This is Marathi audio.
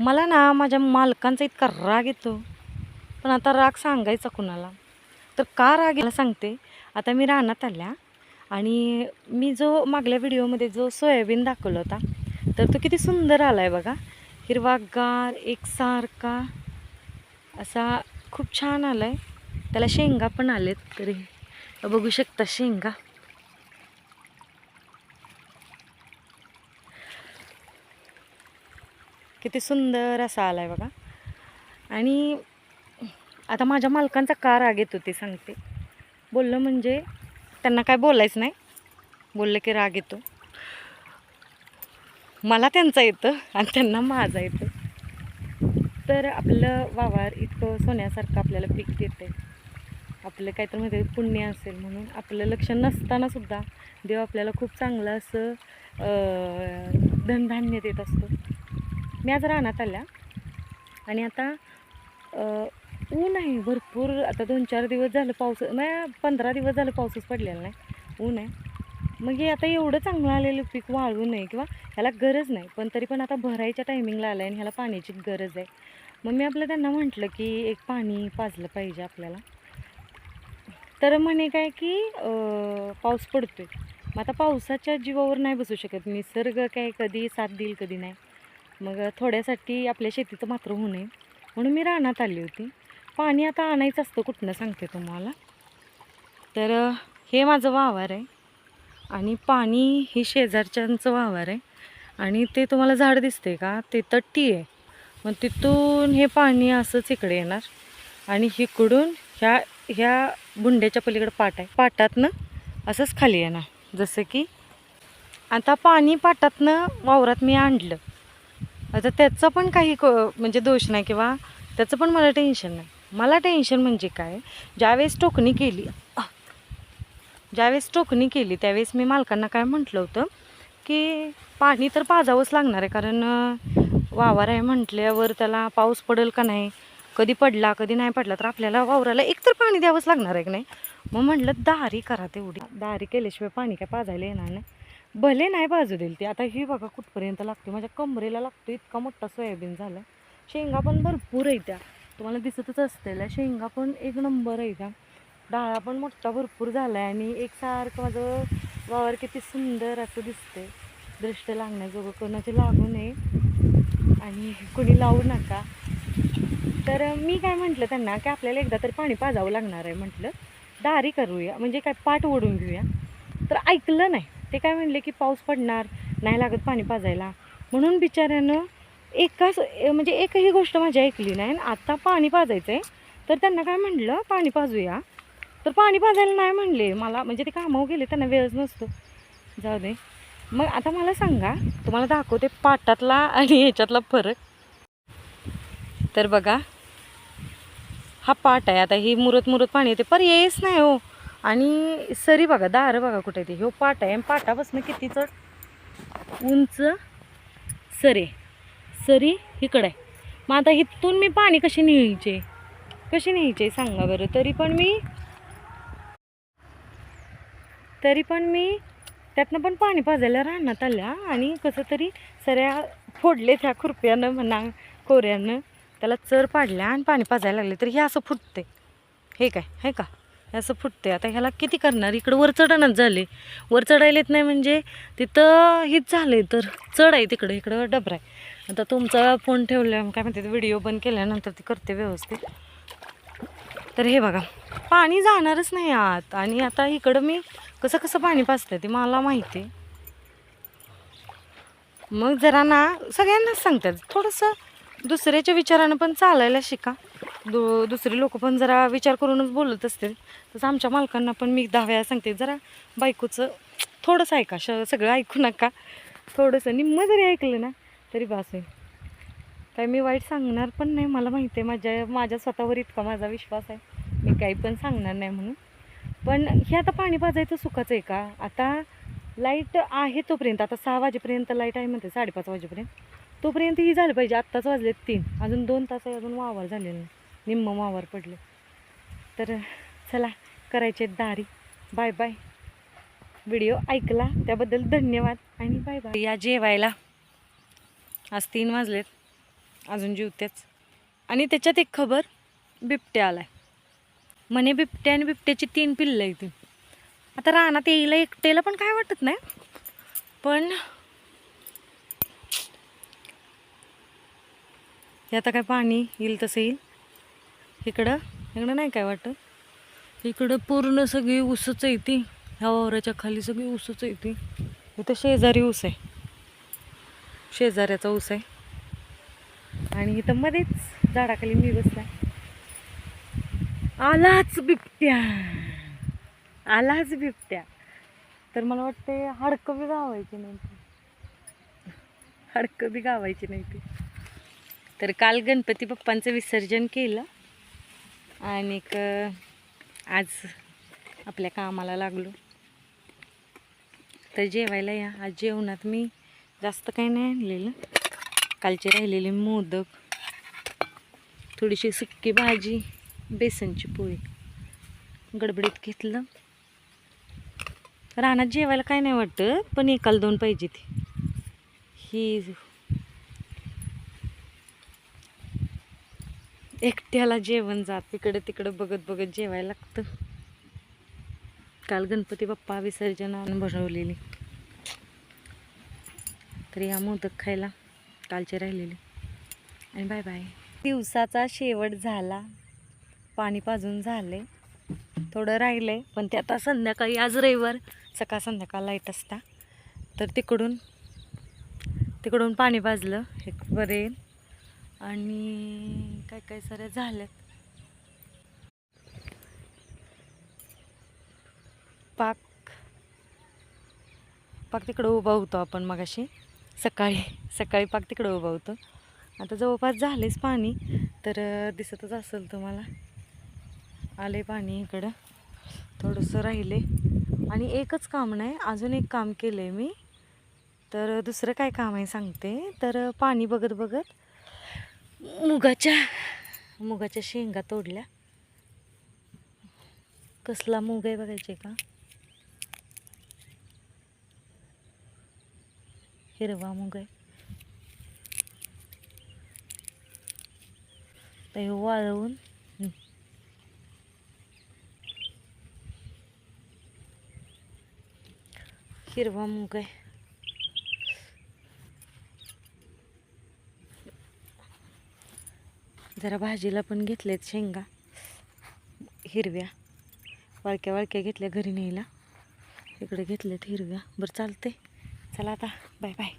मला ना माझ्या मालकांचा इतका राग येतो. पण आता राग सांगायचा कुणाला? तर का राग याला सांगते. आता मी रानात आल्या आणि मी जो मागल्या व्हिडिओमध्ये जो सोयाबीन दाखवला होता तर तो किती सुंदर आला आहे बघा. हिरवागार एकसारखा असा खूप छान आला आहे त्याला शेंगा पण आलेत तरी. बघू शकता शेंगा. किती सुंदर असा आला आहे बघा. आणि आता माझ्या मालकांचा का राग येतो ते सांगते. बोललं म्हणजे त्यांना काय बोलायचं नाही. बोललं की राग येतो. मला त्यांचा येतं आणि त्यांना माझा येतो. तर आपलं वावर इतकं सोन्यासारखं आपल्याला पीक देते आपलं काहीतरी म्हणते पुण्य असेल म्हणून आपलं लक्ष नसतानासुद्धा देव आपल्याला खूप चांगलं असं धनधान्य देत असतो. मी आज रानात आल्या. आणि आता ऊन आहे भरपूर. आता दोन चार दिवस झालं पाऊस नाही पंधरा दिवस झालं पाऊसच पडलेला नाही. ऊन आहे. मग हे आता एवढं चांगलं आलेलं पीक वाळू नये किंवा ह्याला गरज नाही. पण तरी पण आता भरायच्या टायमिंगला आलं आहे आणि ह्याला पाण्याची गरज आहे. मग मी आपलं त्यांना म्हटलं की एक पाणी पाजलं पाहिजे आपल्याला. तर म्हणे काय की पाऊस पडतोय. मग आता पावसाच्या जीवावर नाही बसू शकत. निसर्ग काय कधी साथ देईल कधी नाही. मग थोड्यासाठी आपल्या शेतीचं मात्र होऊ नये. म्हणून मी रानात आली होती. पाणी आता आणायचं असतं कुठनं सांगते तुम्हाला. तर हे माझं वावर आहे. आणि पाणी ही शेजारच्यांचं वावर आहे. आणि ते तुम्हाला झाड दिसते का? ते तट्टी आहे. मग तिथून हे पाणी असंच इकडे येणार. आणि इकडून ह्या ह्या बुंड्याच्या पलीकडे पाट आहे. पाटातनं असंच खाली येणार. जसं की आता पाणी पाटातनं वावरात मी आणलं. आता त्याचं पण काही क म्हणजे दोष नाही किंवा त्याचं पण मला टेन्शन नाही. मला टेन्शन म्हणजे काय? ज्यावेळेस टोकणी केली ज्यावेळेस टोकणी केली त्यावेळेस मी मालकांना काय म्हटलं होतं की पाणी तर पाजावंच लागणार आहे कारण वावर आहे म्हटल्यावर त्याला पाऊस पडेल का नाही? कधी पडला कधी नाही पडला तर आपल्याला वावराला एकतर पाणी द्यावंच लागणार आहे की नाही? मग म्हटलं दारी करा तेवढी. दारी केल्याशिवाय पाणी काय पाजायला येणार नाही. भले नाही बाजू देईल ती. आता ही बघा कुठपर्यंत लागते. माझ्या कमरेला लागतो. इतका मोठा सोयाबीन झाला शेंगा पण भरपूर आहे त्या. तुम्हाला दिसतच असतील. शेंगा पण एक नंबर आहे त्या. डाळा पण मोठा भरपूर झाला आहे आणि एकसारखं माझं वावर किती सुंदर असं दिसते दृष्ट लागण्याजोगं कोणाचे लागू नये. आणि कोणी लावू नका. तर मी काय म्हटलं त्यांना की आपल्याला एकदा तरी पाणी पाजावं लागणार आहे म्हटलं. दारी करूया. म्हणजे काय पाठ ओढून घेऊया. तर ऐकलं नाही. ते काय म्हणले की पाऊस पडणार नाही लागत पाणी पाजायला. म्हणून बिचाऱ्यानं एकाच म्हणजे एकही गोष्ट माझी ऐकली नाही आणि आता पाणी पाजायचं आहे तर त्यांना काय म्हटलं पाणी पाजूया. तर पाणी पाजायला नाही म्हणले. मला म्हणजे ते कामावर गेले त्यांना वेळच नसतो. जाऊ दे. मग आता मला सांगा तुम्हाला दाखवते पाटातला आणि ह्याच्यातला फरक. तर बघा हा पाट आहे. आता ही मुरत मुरत पाणी येते. पर्यायच नाही हो. आणि सरी बघा दार बघा कुठे ते. ह्यो पाट आहे आणि पाटापासून किती चढ. उंच सरे सरी इकडं आहे. मग आता इथून मी पाणी कशी न्यायचे? कशी न्यायचे सांगा बरं. तरी पण मी तरी पण मी त्यातनं पण पाणी पाजायला राहण्यात आल्या आणि कसं तरी सऱ्या फोडले त्या खुरप्यानं म्हणा कोऱ्यानं. त्याला चर पाडल्या आणि पाणी पाजायला लागले. तर हे असं फुटते हे काय हे का? असं फुटते आता ह्याला किती करणार? इकडं वर चढणच झाले. वर चढायला येत नाही म्हणजे तिथं हीच झाले तर. चढ आहे तिकडं इकडं डबरा आहे आता तुमचा फोन ठेवल्या काय म्हणते व्हिडिओ बंद केल्यानंतर ती करते व्यवस्थित. तर हे बघा पाणी जाणारच नाही आत. आणि आता इकडं मी कसं कसं पाणी पाजते ते मला माहिती आहे. मग जरा ना सगळ्यांनाच सांगतात. थोडंसं दुसऱ्याच्या विचारानं पण चालायला शिका. दु दुसरे लोक पण जरा विचार करूनच बोलत असतील. तसं आमच्या मालकांना पण मी दहा वेळा सांगते जरा बायकोचं थोडंसं ऐका श सगळं ऐकू नका. थोडंसं निम्म जरी ऐकलं ना तरी बास होईल काय मी वाईट सांगणार पण नाही मला माहिती आहे माझ्या माझ्या स्वतःवर इतका माझा विश्वास आहे. मी काही पण सांगणार नाही म्हणून. पण हे आता पाणी पाजायचं सुखाचं आहे का? आता लाइट आहे तोपर्यंत आता सहा वाजेपर्यंत लाइट आहे म्हणते साडेपाच वाजेपर्यंत. तोपर्यंत ही झालं पाहिजे आत्ताच वाजलेत तीन. अजून दोन तास आहे अजून वावर झालेलं नाही. निम्म मावर पडले. तर चला करायचे दारी. बाय बाय व्हिडिओ ऐकला त्याबद्दल धन्यवाद आणि बाय बाय या जेवायला. आज तीन वाजलेत. अजून जीवत्याच आणि त्याच्यात एक खबर बिबट्या आलाय. म्हणे बिबट्या आणि बिबट्याची तीन पिल्लं आहेत. ती आता रानात येईल एकट्याला पण काय वाटत नाही. पण हे आता काय पाणी येईल तसं येईल. इकडं? इकडं नाही काय वाटत? इकडं पूर्ण सगळी ऊसच आहे ती. ह्या वावराच्या खाली सगळी ऊसच आहे ती. इथं शेजारी ऊस आहे. शेजाऱ्याचा ऊस आहे. आणि इथं मध्येच झाडाखाली मी बसलाय. आलाच बिबट्या. आलाच बिबट्या. तर मला वाटते हाडकं बी गावायची नाही ती. हाडकं बी गावायची नाही ती. तर काल गणपती बाप्पांचं विसर्जन केलं. आणि आज आपल्या कामाला लागलो. तर जेवायला या. आज जेवणात मी जास्त काही नाही आणलेलं. कालचे राहिलेले मोदक थोडीशी सुक्की भाजी बेसनची पोळी. गडबडीत घेतलं. रानात जेवायला काय नाही वाटतं पण एकाला दोन पाहिजे ती. ही एकट्याला जेवण जात इकडे तिकडे बघत बघत जेवायला लागतं. काल गणपती बाप्पा विसर्जनानं भरवलेली. तर या मोदक खायला कालचे राहिलेले. आणि बाय बाय दिवसाचा शेवट झाला. पाणी पाजून झाले थोडं राहिलंय पण ते आता संध्याकाळी आज रविवार सकाळ संध्याकाळ लाइट असता. तर तिकडून तिकडून पाणी पाजलं. एक बरे. आणि काय काय साऱ्या झाल्यात. पाक. पाक तिकडं उभा होतो आपण मगाशी. सकाळी सकाळी पाक तिकडं उभा होतो. आता जवळपास झालेच पाणी तर दिसतच असेल तुम्हाला. आले पाणी इकडं. थोडंसं राहिले आणि एकच काम नाही अजून एक काम केलं आहे मी. तर दुसरं काय काम आहे सांगते. तर पाणी बघत बघत मुगाच्या मुगाच्या शेंगा तोडल्या. कसला मूग आहे बघायचे का? हिरवा मूग आहे. ते वाळवून हिरवा मूग आहे. जरा भाजीला पण घेतलेत शेंगा. हिरव्या. वाळक्या वाळक्या घेतल्या घरी न्यायला. इकडे घेतल्यात हिरव्या. बरं चालते चला आता. Bye bye.